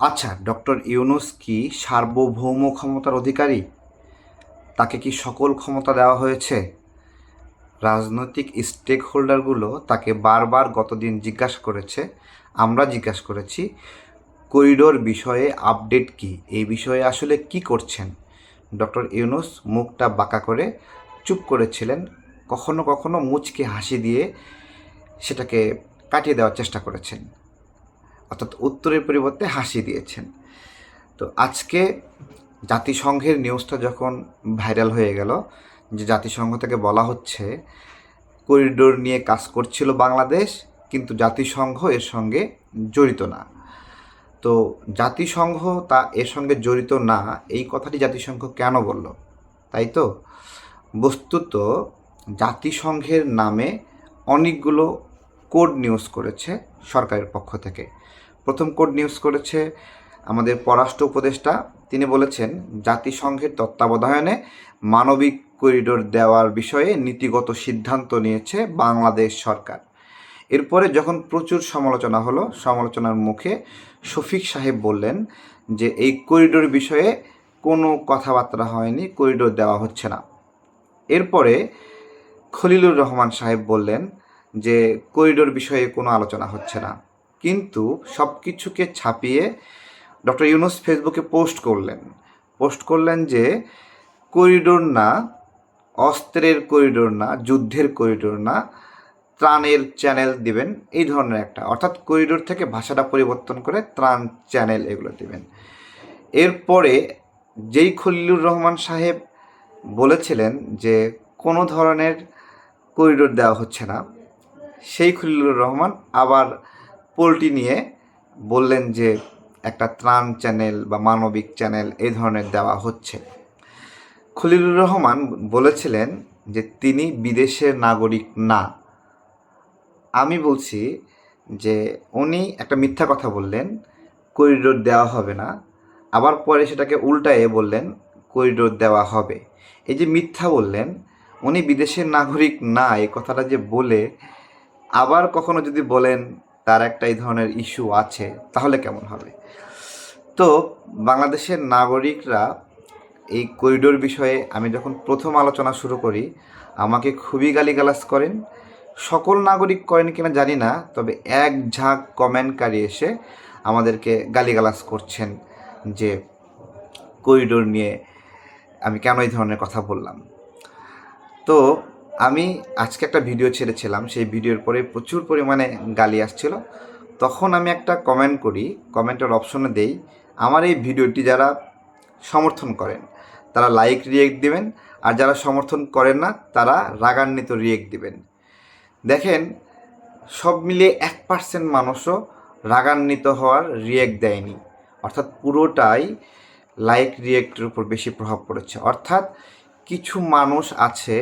আচ্ছা ডক্টর ইউনুস কি সার্বভৌম ক্ষমতার অধিকারী? তাকে কি সকল ক্ষমতা দেওয়া হয়েছে? রাজনৈতিক স্টেক হোল্ডারগুলো তাকে বারবার গতদিন জিজ্ঞাসা করেছে। আমরা জিজ্ঞাসা করেছি, করিডোর বিষয়ে আপডেট কি? এই বিষয়ে আসলে কি করছেন? ডক্টর ইউনুস মুখটা বাঁকা করে চুপ করেছিলেন, কখনো কখনো মুচকে হাসি দিয়ে সেটাকে কাটিয়ে দেওয়ার চেষ্টা করেছেন। অর্থাৎ উত্তরের পরিবর্তে হাসি দিয়েছেন। তো আজকে জাতিসংঘের নিউজটা যখন ভাইরাল হয়ে গেল, যে জাতিসংঘ থেকে বলা হচ্ছে করিডোর নিয়ে কাজ করছিল বাংলাদেশ, কিন্তু জাতিসংঘ এর সঙ্গে জড়িত না। তো জাতিসংঘ তা এর সঙ্গে জড়িত না, এই কথাটি জাতিসংঘ কেন বলল? তাই তো? বস্তুত জাতিসংঘের নামে অনেকগুলো কোড নিউজ করেছে সরকারের পক্ষ থেকে। প্রথম কোড নিউজ করেছে আমাদের পররাষ্ট্র উপদেষ্টা। তিনি বলেছেন, জাতিসংঘের তত্ত্বাবধানে মানবিক করিডোর দেওয়ার বিষয়ে নীতিগত সিদ্ধান্ত নিয়েছে বাংলাদেশ সরকার। এরপরে যখন প্রচুর সমালোচনা হলো, সমালোচনার মুখে শফিক সাহেব বললেন যে, এই করিডোর বিষয়ে কোনো কথাবার্তা হয়নি, করিডোর দেওয়া হচ্ছে না। এরপরে খলিলুর রহমান সাহেব বললেন যে করিডোর বিষয়ে কোনো আলোচনা হচ্ছে না। কিন্তু সব কিছুকে ছাপিয়ে ডক্টর ইউনুস ফেসবুকে পোস্ট করলেন। পোস্ট করলেন যে করিডোর না, অস্ত্রের করিডোর না, যুদ্ধের করিডোর না, ত্রাণের চ্যানেল দিবেন, এই ধরনের একটা। অর্থাৎ করিডোর থেকে ভাষাটা পরিবর্তন করে ত্রাণ চ্যানেল এগুলো দিবেন। এরপরে যেই খলিলুর রহমান সাহেব বলেছিলেন যে কোনো ধরনের করিডোর দেওয়া হচ্ছে না। সেই খলিলুর রহমান আবার পোলটি নিয়ে বললেন যে একটা ত্রাণ চ্যানেল বা মানবিক চ্যানেল এই ধরনের দেওয়া হচ্ছে। খলিলুর রহমান বলেছিলেন যে তিনি বিদেশের নাগরিক না। আমি বলছি যে উনি একটা মিথ্যা কথা বললেন, করিডোর দেওয়া হবে না। আবার পরে সেটাকে উল্টায়ে বললেন, করিডোর দেওয়া হবে। এই যে মিথ্যা বললেন, উনি বিদেশের নাগরিক না, এই কথাটা যে বলে আবার কখনো যদি বলেন তার একটা এই ধরনের ইস্যু আছে, তাহলে কেমন হবে? তো বাংলাদেশের নাগরিকরা এই করিডোর বিষয়ে আমি যখন প্রথম আলোচনা শুরু করি, আমাকে খুবই গালিগালাজ করেন। সকল নাগরিক করেন কিনা জানি না, তবে এক ঝাঁক কমেন্টকারী এসে আমাদেরকে গালিগালাজ করছেন যে করিডোর নিয়ে আমি কেন এই ধরনের কথা বললাম। তো আমি আজকে একটা ভিডিও ছেড়েছিলাম, সেই ভিডিওর পরে প্রচুর পরিমাণে গালি আসছিল। তখন আমি একটা কমেন্ট করি কমেন্টের অপশনে দেই, আমার এই ভিডিওটি যারা সমর্থন করেন, তারা লাইক রিয়েক্ট দিবেন, আর যারা সমর্থন করেন না, তারা রাগান্বিত রিয়েক্ট দিবেন। দেখেন, সব মিলিয়ে এক পার্সেন্ট মানুষও রাগান্বিত হওয়ার রিয়েক্ট দেয়নি। অর্থাৎ পুরোটাই লাইক রিয়েক্টের উপর বেশি প্রভাব পড়েছে। অর্থাৎ কিছু মানুষ আছে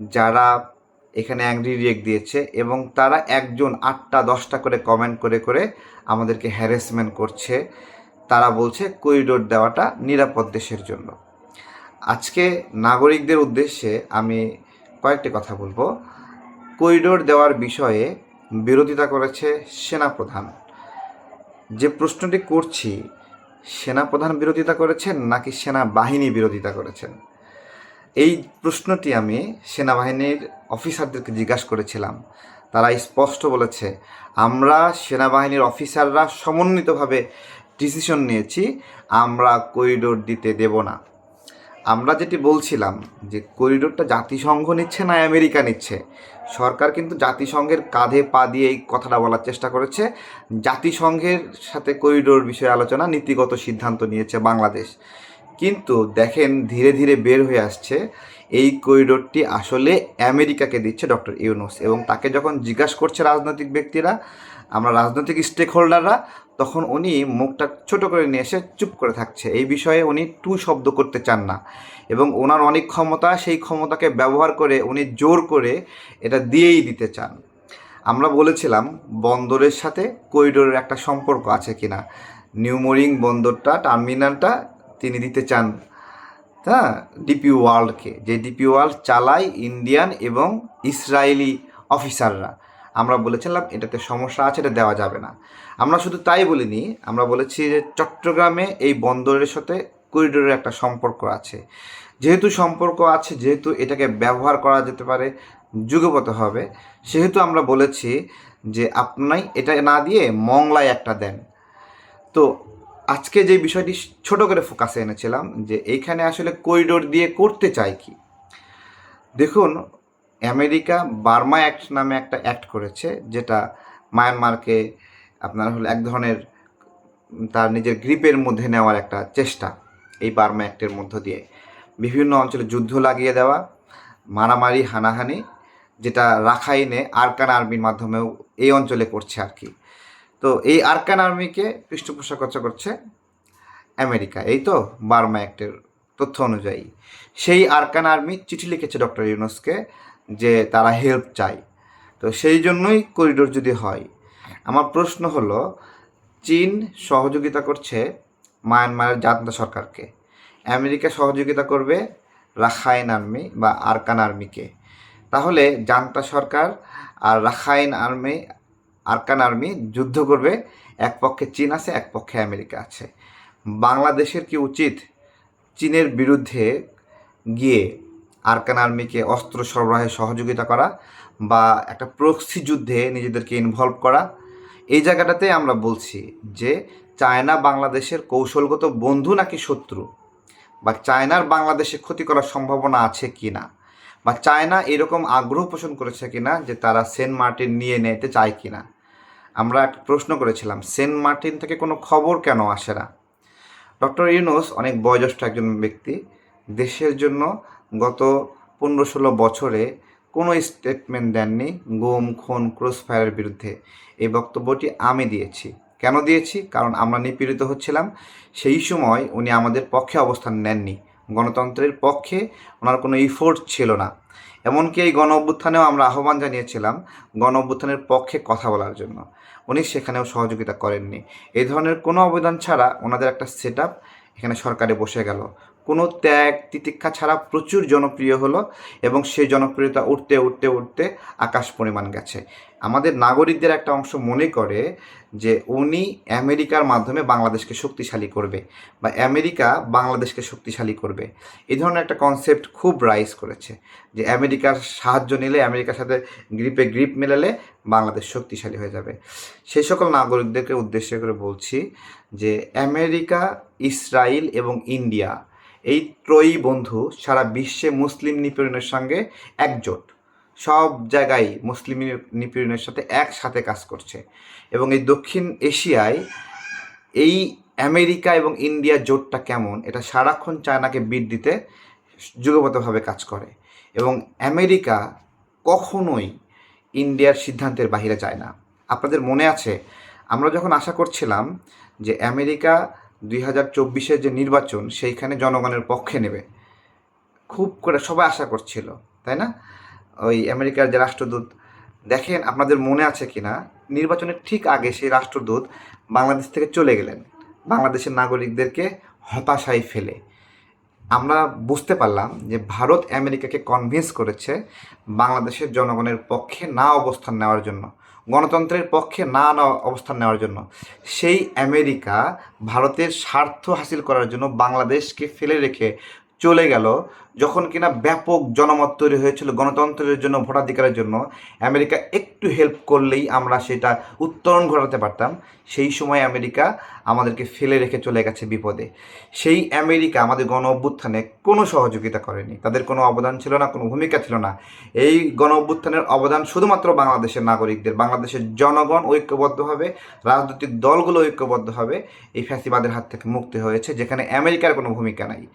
যারা এখানে অ্যাংরি রিয়েক্ট দিয়েছে এবং তারা একজন আটটা, দশটা করে কমেন্ট করে করে আমাদেরকে হ্যারাসমেন্ট করছে। তারা বলছে করিডোর দেওয়াটা নিরাপদ দেশের জন্য। আজকে নাগরিকদের উদ্দেশ্যে আমি কয়েকটি কথা বলব। করিডোর দেওয়ার বিষয়ে বিরোধিতা করেছে সেনাপ্রধান। যে প্রশ্নটি করছি, সেনাপ্রধান বিরোধিতা করেছেন নাকি সেনাবাহিনী বিরোধিতা করেছেন? এই প্রশ্নটি আমি সেনাবাহিনীর অফিসারদেরকে জিজ্ঞাসা করেছিলাম। তারা স্পষ্ট বলেছে, আমরা সেনাবাহিনীর অফিসাররা সমন্বিতভাবে ডিসিশন নিয়েছি, আমরা করিডোর দিতে দেব না। আমরা যেটি বলছিলাম যে, করিডোরটা জাতিসংঘ নিচ্ছে না আমেরিকা নিচ্ছে? সরকার কিন্তু জাতিসংঘের কাঁধে পা দিয়ে এই কথাটা বলার চেষ্টা করেছে। জাতিসংঘের সাথে করিডোর বিষয়ে আলোচনা নীতিগত সিদ্ধান্ত নিয়েছে বাংলাদেশ। কিন্তু দেখেন ধীরে ধীরে বের হয়ে আসছে, এই করিডোরটি আসলে আমেরিকাকে দিচ্ছে ডক্টর ইউনুস এবং তাকে যখন জিজ্ঞাসা করছে রাজনৈতিক ব্যক্তিরা, আমরা রাজনৈতিক স্টেক হোল্ডাররা তখন উনি মুখটা ছোট করে নিয়ে এসে চুপ করে থাকছে। এই বিষয়ে উনি টু শব্দ করতে চান না এবং ওনার অনেক ক্ষমতা, সেই ক্ষমতাকে ব্যবহার করে উনি জোর করে এটা দিয়েই দিতে চান। আমরা বলেছিলাম বন্দরের সাথে করিডোরের একটা সম্পর্ক আছে কিনা। নিউমোরিং বন্দরটা টার্মিনালটা তিনি দিতে চান হ্যাঁ ডিপি ওয়ার্ল্ডকে, যে ডিপি ওয়ার্ল্ড চালায় ইন্ডিয়ান এবং ইসরায়েলি অফিসাররা। আমরা বলেছিলাম, এটাতে সমস্যা আছে, এটা দেওয়া যাবে না। আমরা শুধু তাই বলিনি, আমরা বলেছি যে চট্টগ্রামে এই বন্দরের সাথে করিডোরের একটা সম্পর্ক আছে। যেহেতু সম্পর্ক আছে, যেহেতু এটাকে ব্যবহার করা যেতে পারে যুগপত হবে, সেহেতু আমরা বলেছি যে আপনি এটা না দিয়ে মংলায় একটা দেন। তো আজকে যে বিষয়টি ছোট করে ফোকাসে এনেছিলাম যে এইখানে আসলে করিডোর দিয়ে করতে চাই কি? দেখুন, আমেরিকা বার্মা অ্যাক্ট নামে একটা অ্যাক্ট করেছে যেটা মায়ানমারকে আপনার হলো এক ধরনের তার নিজের গ্রিপের মধ্যে নেওয়ার একটা চেষ্টা এই বার্মা অ্যাক্টের মধ্য দিয়ে। বিভিন্ন অঞ্চলে যুদ্ধ লাগিয়ে দেওয়া, মারামারি, হানাহানি যেটা রাখাইনে আরকান আর্মির মাধ্যমেও এই অঞ্চলে করছে আর কি। তো এই আরকান আর্মিকে পৃষ্ঠপোষকতা করছে আমেরিকা। এই তো বার্মা অ্যাক্টের তথ্য অনুযায়ী। সেই আরকান আর্মি চিঠি লিখেছে ডক্টর ইউনুসকে যে তারা হেল্প চায়। তো সেই জন্যই করিডোর যদি হয়। আমার প্রশ্ন হলো, চীন সহযোগিতা করছে মায়ানমারের জান্তা সরকারকে। আমেরিকা সহযোগিতা করবে রাখাইন আর্মি বা আরকান আর্মিকে। তাহলে জান্তা সরকার আর রাখাইন আর্মি আরকান আর্মি যুদ্ধ করবে, এক পক্ষে চীন আছে, এক পক্ষে আমেরিকা আছে। বাংলাদেশের কি উচিত চীনের বিরুদ্ধে গিয়ে আরকান আর্মিকে অস্ত্র সরবরাহে সহযোগিতা করা বা একটা প্রক্সি যুদ্ধে নিজেদেরকে ইনভলভ করা? এই জায়গাটাতে আমরা বলছি যে চায়না বাংলাদেশের কৌশলগত বন্ধু নাকি শত্রু? বা চায়নার বাংলাদেশে ক্ষতি করার সম্ভাবনা আছে কি না বা চায়না এরকম আগ্রহ পোষণ করেছে কিনা যে তারা সেন্ট মার্টিন নিয়ে নিতে চায় কিনা? আমরা একটা প্রশ্ন করেছিলাম, সেন্ট মার্টিন থেকে কোনো খবর কেন আসে না? ডক্টর ইউনুস অনেক বয়োজ্যেষ্ঠ একজন ব্যক্তি, দেশের জন্য গত পনেরো ষোলো বছরে কোনো স্টেটমেন্ট দেননি, গুম, খুন ক্রস ফায়ারের বিরুদ্ধে। এই বক্তব্যটি আমি দিয়েছি। কেন দিয়েছি? কারণ আমরা নিপীড়িত হচ্ছিলাম। সেই সময় উনি আমাদের পক্ষে অবস্থান নেননি। গণতন্ত্রের পক্ষে ওনার কোনো ইফোর্ট ছিল না। এমনকি এই গণ অভ্যুত্থানেও আমরা আহ্বান জানিয়েছিলাম গণ অভ্যুত্থানের পক্ষে কথা বলার জন্য। উনি সেখানেও সহযোগিতা করেননি। এই ধরনের কোনো অবদান ছাড়া ওনাদের একটা সেট এখানে সরকারে বসে গেল। কোনো ত্যাগ, তিতিক্ষা ছাড়া প্রচুর জনপ্রিয় হলো এবং সেই জনপ্রিয়তা উঠতে উঠতে উঠতে আকাশ পরিমাণ গেছে। আমাদের নাগরিকদের একটা অংশ মনে করে যে উনি আমেরিকার মাধ্যমে বাংলাদেশকে শক্তিশালী করবে বা আমেরিকা বাংলাদেশকে শক্তিশালী করবে। এই ধরনের একটা কনসেপ্ট খুব রাইজ করেছে যে আমেরিকার সাহায্য নিলে, আমেরিকার সাথে গ্রিপে গ্রিপ মেলালে বাংলাদেশ শক্তিশালী হয়ে যাবে। সেই সকল নাগরিকদেরকে উদ্দেশ্য করে বলছি যে আমেরিকা ইসরায়েল এবং ইন্ডিয়া এই ত্রয়ী বন্ধু সারা বিশ্বে মুসলিম নিপীড়নের সঙ্গে একজোট। সব জায়গায় মুসলিম নিপীড়নের সাথে একসাথে কাজ করছে। এবং এই দক্ষিণ এশিয়ায় এই আমেরিকা এবং ইন্ডিয়া জোটটা কেমন, এটা সারাক্ষণ চায়নাকে বিট দিতে যুগপতভাবে কাজ করে। এবং আমেরিকা কখনোই ইন্ডিয়ার সিদ্ধান্তের বাইরে যায় না। আপনাদের মনে আছে, আমরা যখন আশা করছিলাম যে আমেরিকা দুই হাজার চব্বিশের যে নির্বাচন, সেইখানে জনগণের পক্ষে নেবে। খুব করে সবাই আশা করছিল, তাই না? ওই আমেরিকার যে রাষ্ট্রদূত, দেখেন আপনাদের মনে আছে কি না নির্বাচনের ঠিক আগে সেই রাষ্ট্রদূত বাংলাদেশ থেকে চলে গেলেন। বাংলাদেশের নাগরিকদেরকে হতাশায় ফেলে। আমরা বুঝতে পারলাম যে ভারত আমেরিকাকে কনভিন্স করেছে বাংলাদেশের জনগণের পক্ষে না অবস্থান নেওয়ার জন্য, গণতন্ত্রের পক্ষে না না অবস্থান নেওয়ার জন্য। সেই আমেরিকা ভারতের স্বার্থ হাসিল করার জন্য বাংলাদেশকে ফেলে রেখে চলে গেল। যখন কিনা ব্যাপক জনমত তৈরি হয়েছিল গণতন্ত্রের জন্য, ভোটাধিকারের জন্য, আমেরিকা একটু হেল্প করলেই আমরা সেটা উত্তরণ ঘটাতে পারতাম। সেই সময় আমেরিকা আমাদেরকে ফেলে রেখে চলে গেছে বিপদে। সেই আমেরিকা আমাদের গণ অভ্যুত্থানে কোনো সহযোগিতা করেনি। তাদের কোনো অবদান ছিল না, কোনো ভূমিকা ছিল না। এই গণ অভ্যুত্থানের অবদান শুধুমাত্র বাংলাদেশের নাগরিকদের, বাংলাদেশের জনগণ ঐক্যবদ্ধভাবে, রাজনৈতিক দলগুলো ঐক্যবদ্ধভাবে এই ফ্যাসিবাদের হাত থেকে মুক্তি হয়েছে, যেখানে আমেরিকার কোনো ভূমিকা নাই।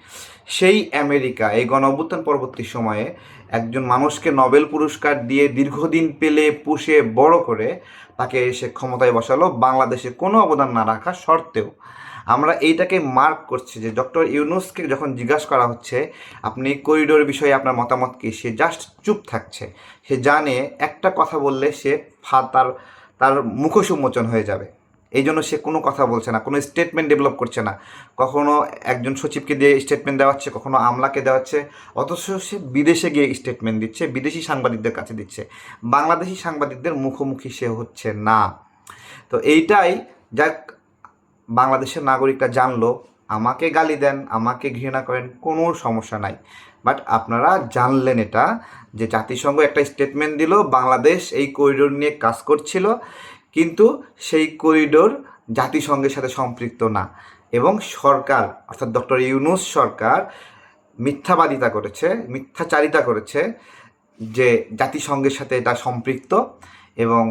সেই আমেরিকা এই গণ অভ্যুত্থান পরবর্তী সময়ে একজন মানুষকে নোবেল পুরস্কার দিয়ে দীর্ঘদিন পেলে, পুষে, বড় করে তাকে এসে ক্ষমতায় বসালো। বাংলাদেশে কোনো অবদান না রাখা সত্ত্বেও আমরা এইটাকে মার্ক করছি যে ডক্টর ইউনুসকে যখন জিজ্ঞাসা করা হচ্ছে, আপনি করিডোর বিষয়ে আপনার মতামত কী? সে জাস্ট চুপ থাকছে। সে জানে একটা কথা বললে সে ফা তার তার মুখোশ উন্মোচন হয়ে যাবে। এই জন্য সে কোনো কথা বলছে না, কোনো স্টেটমেন্ট ডেভেলপ করছে না। কখনো একজন সচিবকে দিয়ে স্টেটমেন্ট দেওয়াচ্ছে, কখনো আমলাকে দেওয়াচ্ছে, অথচ সে বিদেশে গিয়ে স্টেটমেন্ট দিচ্ছে, বিদেশি সাংবাদিকদের কাছে দিচ্ছে। বাংলাদেশি সাংবাদিকদের মুখোমুখি সে হচ্ছে না। তো এইটাই যাক, বাংলাদেশের নাগরিকরা জানলো, আমাকে গালি দেন, আমাকে ঘৃণা করেন, কোনো সমস্যা নাই। বাট আপনারা জানলেন এটা, যে জাতিসংঘ একটা স্টেটমেন্ট দিল, বাংলাদেশ এই করিডোর নিয়ে কাজ করছিল কিন্তু সেই করিডোর জাতিসংঘের সাথে সম্পৃক্ত না এবং সরকার, অর্থাৎ ডক্টর ইউনুস সরকার মিথ্যাবাদিতা করেছে, মিথ্যাচারিতা করেছে যে জাতিসংঘের সাথে এটা সম্পৃক্ত এবং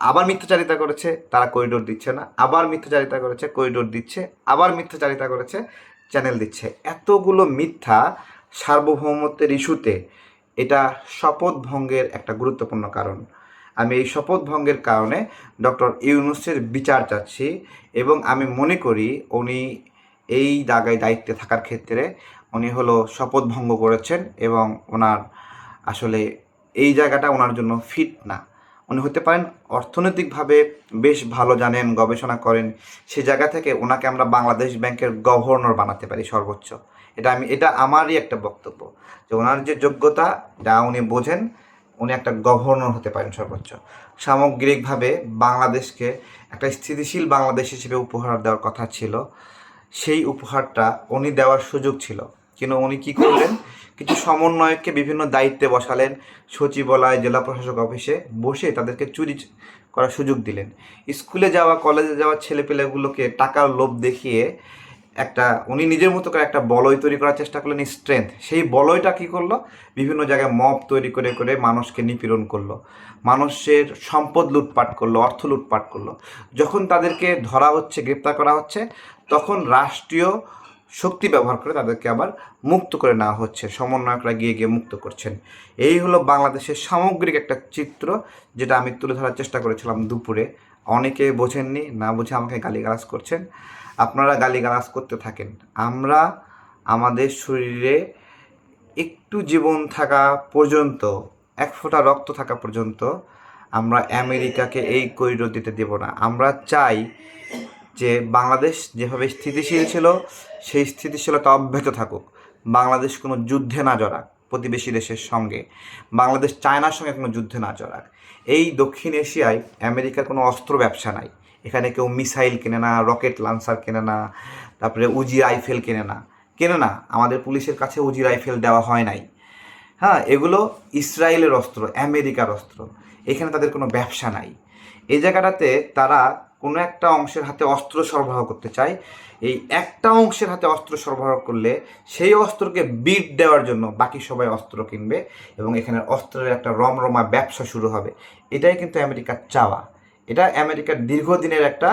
আবার মিথ্যাচারিতা করেছে, তারা করিডোর দিচ্ছে না, আবার মিথ্যাচারিতা করেছে, করিডোর দিচ্ছে, আবার মিথ্যাচারিতা করেছে, চ্যানেল দিচ্ছে। এতগুলো মিথ্যা সার্বভৌমত্বের ইস্যুতে এটা শপথ ভঙ্গের একটা গুরুত্বপূর্ণ কারণ। আমি এই শপথ ভঙ্গের কারণে ডক্টর ইউনুসের বিচার চাচ্ছি এবং আমি মনে করি উনি এই দাগায় দায়িত্বে থাকার ক্ষেত্রে উনি হলো শপথ ভঙ্গ করেছেন এবং ওনার আসলে এই জায়গাটা ওনার জন্য ফিট না। উনি হতে পারেন অর্থনৈতিকভাবে বেশ ভালো জানেন, গবেষণা করেন, সে জায়গা থেকে ওনাকে আমরা বাংলাদেশ ব্যাংকের গভর্নর বানাতে পারি সর্বোচ্চ। এটা আমি, এটা আমারই একটা বক্তব্য যে ওনার যে যোগ্যতা, যা উনি বোঝেন উনি একটা গভর্নর হতে পারেন সর্বোচ্চ। সামগ্রিকভাবে বাংলাদেশকে একটা স্থিতিশীল বাংলাদেশ হিসেবে উপহার দেওয়ার কথা ছিল। সেই উপহারটা উনি দেওয়ার সুযোগ ছিল। কিন্তু উনি কি করলেন? কিছু সমন্বয়ককে বিভিন্ন দায়িত্বে বসালেন, সচিবালয়, জেলা প্রশাসক অফিসে বসে তাদেরকে চুরি করার সুযোগ দিলেন। স্কুলে যাওয়া কলেজে যাওয়া ছেলেপেলেগুলোকে টাকার লোভ দেখিয়ে একটা, উনি নিজের মতো করে একটা বলয় তৈরি করার চেষ্টা করলেন স্ট্রেংথ সেই বলয়টা কী করল? বিভিন্ন জায়গায় মপ তৈরি করে করে মানুষকে নিপীড়ন করল। মানুষের সম্পদ লুটপাট করল, অর্থ লুটপাট করল। যখন তাদেরকে ধরা হচ্ছে, গ্রেপ্তার করা হচ্ছে, তখন রাষ্ট্রীয় শক্তি ব্যবহার করে তাদেরকে আবার মুক্ত করে নেওয়া হচ্ছে। সমন্বয়করা গিয়ে গিয়ে মুক্ত করছেন। এই হলো বাংলাদেশের সামগ্রিক একটা চিত্র, যেটা আমি তুলে ধরার চেষ্টা করেছিলাম দুপুরে। অনেকে বোঝেননি, না বুঝে আমাকে গালিগালাজ করছেন। আপনারা গালিগালাজ করতে থাকেন। আমরা আমাদের শরীরে একটু জীবন থাকা পর্যন্ত, এক ফোঁটা রক্ত থাকা পর্যন্ত আমরা আমেরিকাকে এই করিডোর দিতে দেব না। আমরা চাই যে বাংলাদেশ যেভাবে স্থিতিশীল ছিল, সেই স্থিতিশীলতা অব্যাহত থাকুক। বাংলাদেশ কোনো যুদ্ধে না জড়াক প্রতিবেশী দেশের সঙ্গে। বাংলাদেশ চায়নার সঙ্গে কোনো যুদ্ধে না জড়াক। এই দক্ষিণ এশিয়ায় আমেরিকার কোনো অস্ত্র ব্যবসা নাই। এখানে কেউ মিসাইল কেনে না, রকেট লঞ্চার কেনে না, তারপরে উজি রাইফেল কেনে না। কেনে না, আমাদের পুলিশের কাছে উজি রাইফেল দেওয়া হয় নাই। হ্যাঁ এগুলো ইসরায়েলের অস্ত্র, আমেরিকার অস্ত্র। এখানে তাদের কোনো ব্যবসা নাই। এই জায়গাটাতে তারা কোনো একটা অংশের হাতে অস্ত্র সরবরাহ করতে চায়। এই একটা অংশের হাতে অস্ত্র সরবরাহ করলে সেই অস্ত্রকে বিট দেওয়ার জন্য বাকি সবাই অস্ত্র কিনবে এবং এখানে অস্ত্রের একটা রমরমা ব্যবসা শুরু হবে। এটাই কিন্তু আমেরিকার চাওয়া। এটা আমেরিকার দীর্ঘদিনের একটা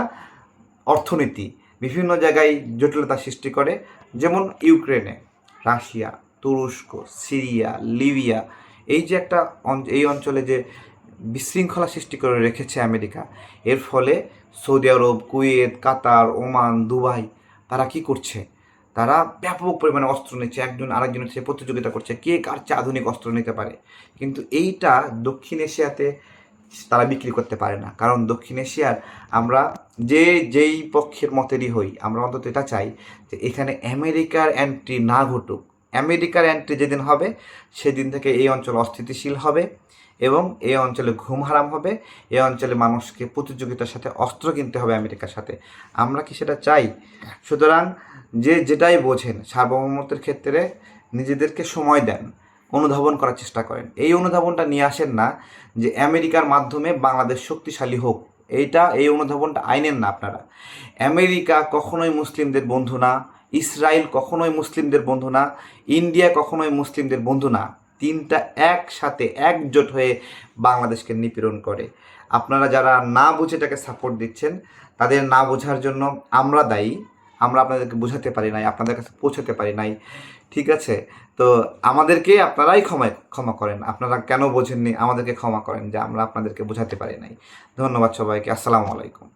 অর্থনীতি। বিভিন্ন জায়গায় জটিলতা সৃষ্টি করে, যেমন ইউক্রেনে, রাশিয়া, তুরস্ক, সিরিয়া, লিবিয়া, এই যে একটা এই অঞ্চলে যে বিশৃঙ্খলা সৃষ্টি করে রেখেছে আমেরিকা, এর ফলে Saudi Arab, Kuwait, Qatar, Oman, Dubai, তারা কি করছে? তারা ব্যাপক পরিমাণে অস্ত্র নিচ্ছে, একজন আরেকজনের সাথে প্রতিযোগিতা করছে, কে কার চেয়ে আধুনিক অস্ত্র নিতে পারে? কিন্তু এইটা দক্ষিণ এশিয়াতে তারা বিক্রি করতে পারে না। কারণ দক্ষিণ এশিয়ার আমরা যে, যেই পক্ষের মতেরই হই, আমরা অন্তত এটা চাই যে এখানে আমেরিকার এন্ট্রি না ঘটুক। আমেরিকার এন্ট্রি যেদিন হবে, সেদিন থেকে এই অঞ্চল অস্থিতিশীল হবে এবং এই অঞ্চলে ঘুম হারাম হবে। এই অঞ্চলে মানুষকে প্রতিযোগিতার সাথে অস্ত্র কিনতে হবে আমেরিকার সাথে। আমরা কি সেটা চাই? সুতরাং যে, যেটাই বোঝেন, সার্বভৌমত্বের ক্ষেত্রে নিজেদেরকে সময় দেন। অনুধাবন করার চেষ্টা করেন। এই অনুধাবনটা নিয়ে আসেন না যে আমেরিকার মাধ্যমে বাংলাদেশ শক্তিশালী হোক। এইটা, এই অনুধাবনটা আইনেন না আপনারা। আমেরিকা কখনোই মুসলিমদের বন্ধু না, ইসরায়েল কখনোই মুসলিমদের বন্ধু না, ইন্ডিয়া কখনোই মুসলিমদের বন্ধু না। তিনটা একসাথে একজোট হয়ে বাংলাদেশকে নিপীড়ন করে। আপনারা যারা না বুঝে এটাকে সাপোর্ট দিচ্ছেন, তাদের না বোঝার জন্য আমরা দায়ী। আমরা আপনাদেরকে বোঝাতে পারি নাই, আপনাদের কাছে পৌঁছাতে পারি নাই। ঠিক আছে? তো আমাদেরকে আপনারাই ক্ষমা ক্ষমা করেন। আপনারা কেন বোঝেননি? আমাদেরকে ক্ষমা করেন যে আমরা আপনাদেরকে বোঝাতে পারি নাই। ধন্যবাদ সবাইকে। আসসালামু আলাইকুম।